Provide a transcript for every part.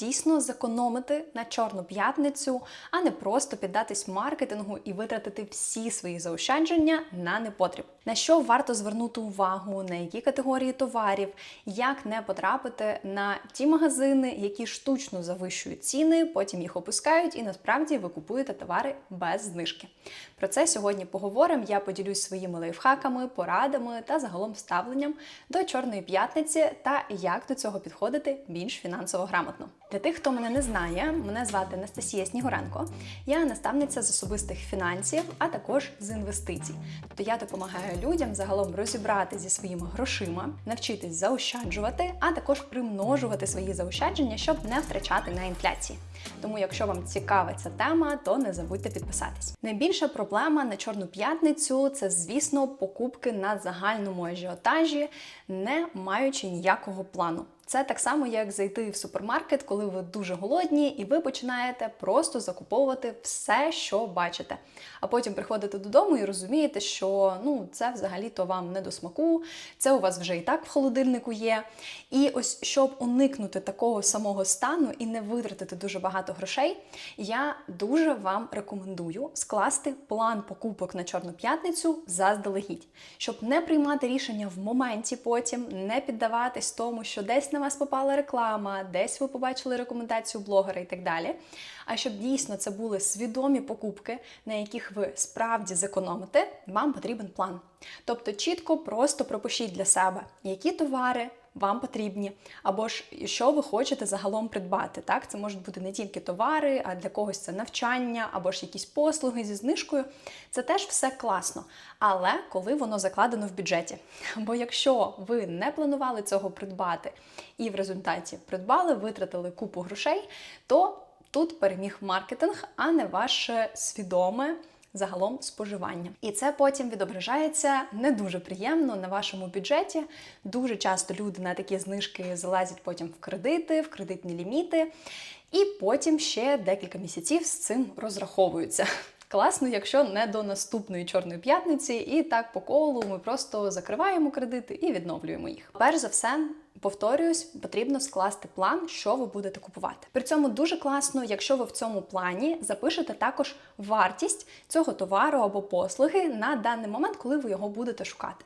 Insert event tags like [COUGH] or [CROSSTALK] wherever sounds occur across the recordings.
дійсно зекономити на чорну п'ятницю, а не просто піддатись маркетингу і витратити всі свої заощадження на непотріб. На що варто звернути увагу, на які категорії товарів, як не потрапити на ті магазини, які штучно завищують ціни, потім їх опускають, і насправді ви купуєте товари без знижки. Про це сьогодні поговоримо. Я поділюсь своїми лайфхаками, порадами та загалом ставленням до чорної п'ятниці та як до цього підходити більш фінансово грамотно. Для тих, хто мене не знає, мене звати Анастасія Снігуренко. Я наставниця з особистих фінансів, а також з інвестицій. Тобто я допомагаю людям загалом розібрати зі своїми грошима, навчитись заощаджувати, а також примножувати свої заощадження, щоб не втрачати на інфляції. Тому, якщо вам цікава ця тема, то не забудьте підписатись. Найбільша проблема на чорну п'ятницю це, звісно, покупки на загальному ажіотажі, не маючи ніякого плану. Це так само, як зайти в супермаркет, коли ви дуже голодні, і ви починаєте просто закуповувати все, що бачите. А потім приходите додому і розумієте, що ну це взагалі-то вам не до смаку, це у вас вже і так в холодильнику є. І ось щоб уникнути такого самого стану і не витратити дуже багато грошей, я дуже вам рекомендую скласти план покупок на Чорну п'ятницю заздалегідь, щоб не приймати рішення в моменті потім, не піддаватись тому, що десь на вас попала реклама, десь ви побачили рекомендацію блогера і так далі. А щоб дійсно це були свідомі покупки, на яких ви справді зекономите, вам потрібен план. Тобто чітко просто пропишіть для себе, які товари вам потрібні, або ж що ви хочете загалом придбати. Так, це можуть бути не тільки товари, а для когось це навчання, або ж якісь послуги зі знижкою. Це теж все класно. Але коли воно закладено в бюджеті. [LAUGHS] Бо якщо ви не планували цього придбати і в результаті придбали, витратили купу грошей, то тут переміг маркетинг, а не ваше свідоме загалом споживання. І це потім відображається не дуже приємно на вашому бюджеті. Дуже часто люди на такі знижки залазять потім в кредити, в кредитні ліміти, і потім ще декілька місяців з цим розраховуються. Класно, якщо не до наступної чорної п'ятниці, і так по колу ми просто закриваємо кредити і відновлюємо їх. Перш за все, повторююсь, потрібно скласти план, що ви будете купувати. При цьому дуже класно, якщо ви в цьому плані запишете також вартість цього товару або послуги на даний момент, коли ви його будете шукати.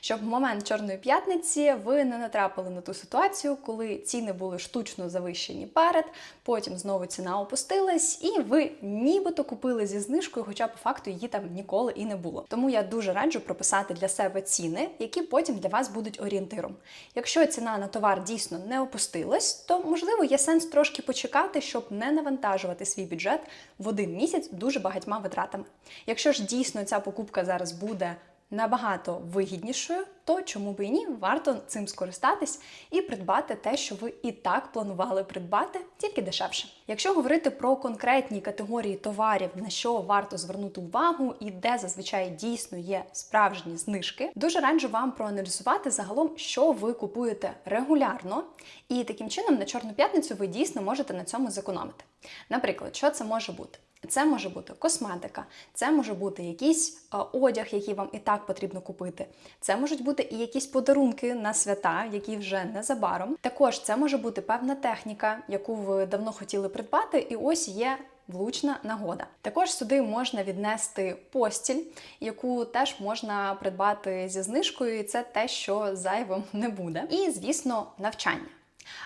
Щоб в момент Чорної п'ятниці ви не натрапили на ту ситуацію, коли ціни були штучно завищені перед, потім знову ціна опустилась, і ви нібито купили зі знижкою, хоча по факту її там ніколи і не було. Тому я дуже раджу прописати для себе ціни, які потім для вас будуть орієнтиром. Якщо ціна на товар дійсно не опустилась, то можливо є сенс трошки почекати, щоб не навантажувати свій бюджет в один місяць дуже багатьма витратами. Якщо ж дійсно ця покупка зараз буде набагато вигіднішою, то чому би і ні, варто цим скористатись і придбати те, що ви і так планували придбати, тільки дешевше. Якщо говорити про конкретні категорії товарів, на що варто звернути увагу і де зазвичай дійсно є справжні знижки, дуже раджу вам проаналізувати загалом, що ви купуєте регулярно, і таким чином на чорну п'ятницю ви дійсно можете на цьому зекономити. Наприклад, що це може бути? Це може бути косметика, це може бути якийсь е, одяг, який вам і так потрібно купити. Це можуть бути і якісь подарунки на свята, які вже незабаром. Також це може бути певна техніка, яку ви давно хотіли придбати, і ось є. Влучна нагода. Також сюди можна віднести постіль, яку теж можна придбати зі знижкою, і це те, що зайвим [LAUGHS] не буде. І, звісно, навчання.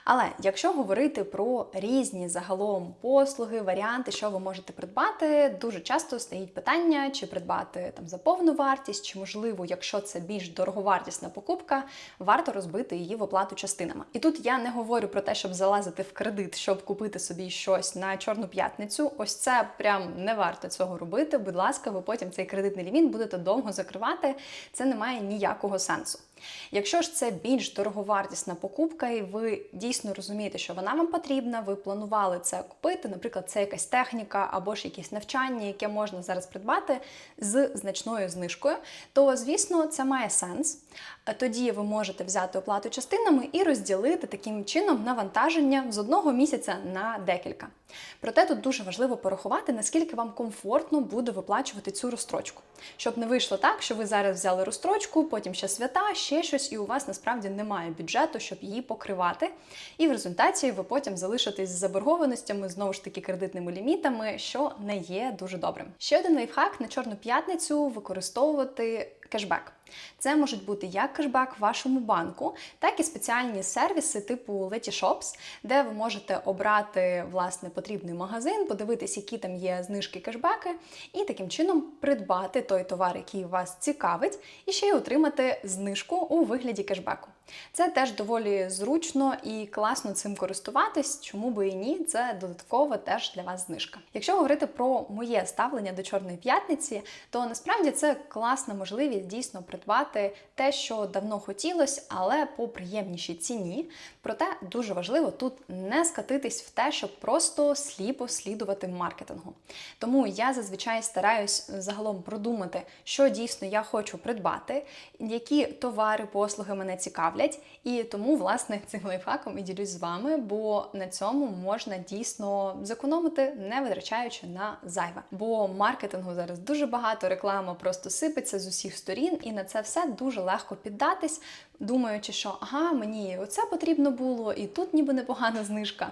Але якщо говорити про різні загалом послуги, варіанти, що ви можете придбати, дуже часто стоїть питання, чи придбати там за повну вартість, чи можливо, якщо це більш дороговартісна покупка, варто розбити її в оплату частинами. І тут я не говорю про те, щоб залазити в кредит, щоб купити собі щось на чорну п'ятницю. Ось це прям не варто цього робити. Будь ласка, ви потім цей кредитний ліміт будете довго закривати. Це не має ніякого сенсу. Якщо ж це більш дороговартісна покупка, і ви дійсно розумієте, що вона вам потрібна, ви планували це купити, наприклад, це якась техніка або ж якесь навчання, яке можна зараз придбати з значною знижкою, то звісно це має сенс. Тоді ви можете взяти оплату частинами і розділити таким чином навантаження з одного місяця на декілька. Проте тут дуже важливо порахувати, наскільки вам комфортно буде виплачувати цю розстрочку, щоб не вийшло так, що ви зараз взяли розстрочку, потім ще свята, ще щось, і у вас насправді немає бюджету, щоб її покривати. І в результаті ви потім залишитесь з заборгованостями, знову ж таки, кредитними лімітами, що не є дуже добрим. Ще один лайфхак на чорну п'ятницю використовувати кешбек. Це можуть бути як кешбек вашому банку, так і спеціальні сервіси типу Letyshops, де ви можете обрати власне потрібний магазин, подивитись, які там є знижки кешбеки, і таким чином придбати той товар, який вас цікавить, і ще й отримати знижку у вигляді кешбеку. Це теж доволі зручно і класно цим користуватись, чому би і ні, це додатково теж для вас знижка. Якщо говорити про моє ставлення до Чорної п'ятниці, то насправді це класна можливість дійсно придбати те, що давно хотілося, але по приємнішій ціні. Проте дуже важливо тут не скатитись в те, щоб просто сліпо слідувати маркетингу. Тому я зазвичай стараюсь загалом продумати, що дійсно я хочу придбати, які товари, послуги мене цікавлять, і тому, власне, [LAUGHS] цим лайфхаком і ділюсь з вами, бо на цьому можна дійсно зекономити, не витрачаючи на зайве. Бо маркетингу зараз дуже багато, реклама просто сипеться з усіх сторін, і на це все дуже легко піддатись, думаючи, що ага, мені оце потрібно було, і тут ніби непогана знижка.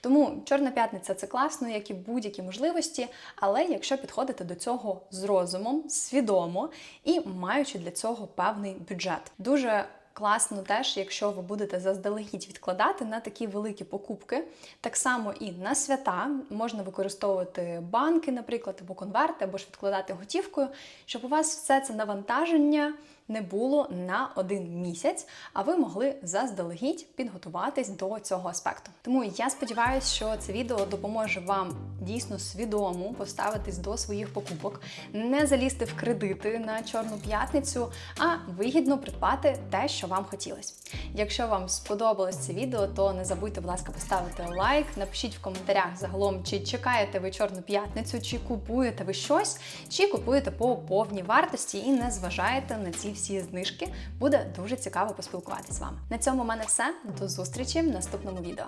Тому Чорна п'ятниця це класно, як і будь-які можливості, але якщо підходити до цього з розумом, свідомо і маючи для цього певний бюджет. Дуже Класно теж, якщо ви будете заздалегідь відкладати на такі великі покупки. Так само і на свята можна використовувати банки, наприклад, або конверти, або ж відкладати готівкою, щоб у вас все це навантаження не було на один місяць, а ви могли заздалегідь підготуватись до цього аспекту. Тому я сподіваюся, що це відео допоможе вам дійсно свідомо поставитись до своїх покупок, не залізти в кредити на чорну п'ятницю, а вигідно придбати те, вам хотілося. Якщо вам сподобалось це відео, то не забудьте, будь ласка, поставити лайк, напишіть в коментарях загалом, чи чекаєте ви чорну п'ятницю, чи купуєте ви щось, чи купуєте по повній вартості і не зважаєте на ці всі знижки. Буде дуже цікаво поспілкуватися з вами. На цьому в мене все. До зустрічі в наступному відео.